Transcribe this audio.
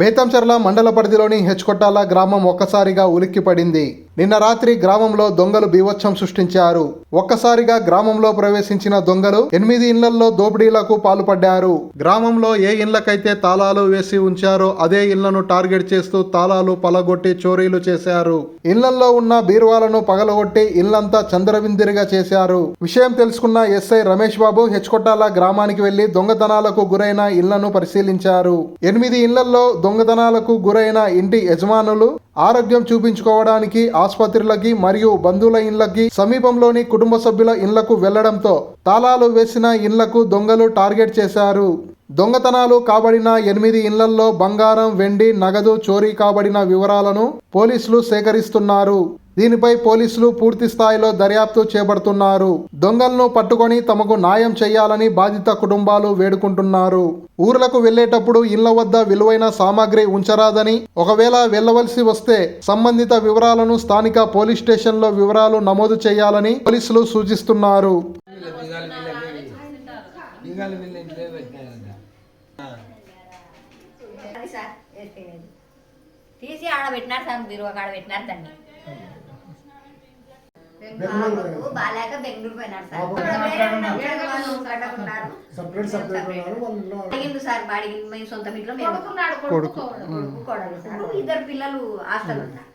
బేతంచెర్ల మండల పరిధిలోని హెచ్కొట్టాల గ్రామం ఒక్కసారిగా ఉలిక్కిపడింది. నిన్న రాత్రి గ్రామంలో దొంగలు బీవత్సం సృష్టించారు. ఒక్కసారిగా గ్రామంలో ప్రవేశించిన దొంగలు ఎనిమిది ఇళ్ళలో దోపిడీలకు పాల్పడ్డారు. గ్రామంలో ఏ ఇళ్ళకైతే తాళాలు వేసి ఉంచారో అదే ఇళ్ళను టార్గెట్ చేస్తూ తాళాలు పలగొట్టి చోరీలు చేశారు. ఇళ్ళలో ఉన్న బీరువాలను పగలగొట్టి ఇళ్ళంతా చంద్రవిందిరిగా చేశారు. విషయం తెలుసుకున్న ఎస్ఐ రమేష్ బాబు హెచ్కొట్టాల గ్రామానికి వెళ్ళి దొంగతనాలకు గురైన ఇళ్ళను పరిశీలించారు. ఎనిమిది ఇళ్ళలో దొంగతనాలకు గురైన ఇంటి యజమానులు ఆరోగ్యం చూపించుకోవడానికి ఆసుపత్రులకి మరియు బంధువుల ఇండ్లకి సమీపంలోని కుటుంబ సభ్యుల ఇండ్లకు వెళ్ళడంతో తాళాలు వేసిన ఇండ్లకు దొంగలు టార్గెట్ చేశారు. దొంగతనాలు కాబడిన ఎనిమిది ఇళ్ళలో బంగారం వెండి నగదు చోరీ కాబడిన వివరాలను పోలీసులు సేకరిస్తున్నారు. దీనిపై పోలీసులు పూర్తి స్థాయిలో దర్యాప్తు చేపడుతున్నారు. దొంగలను పట్టుకొని తమకు న్యాయం చేయాలని బాధిత కుటుంబాలు వేడుకుంటున్నారు. ఊర్లకు వెళ్ళేటప్పుడు ఇళ్ళ వద్ద విలువైన సామాగ్రి ఉంచరాదని ఒకవేళ వెళ్ళవలసి వస్తే సంబంధిత వివరాలను స్థానిక పోలీస్ స్టేషన్లో వివరాలు నమోదు చేయాలని పోలీసులు సూచిస్తున్నారు. తీసి ఆడబెట్టినారు సార్ బీరువా కాడ పెట్టినారు దాన్ని బాబుకు బాలేక బెంగళూరు పోయినారు సార్. ఉన్నారు, ఉన్నారు. ఉన్నారు అడిగిండు మేము సొంత ఇంట్లో కొడుకు ఇద్దరు పిల్లలు హాస్టల్ ఉంటారు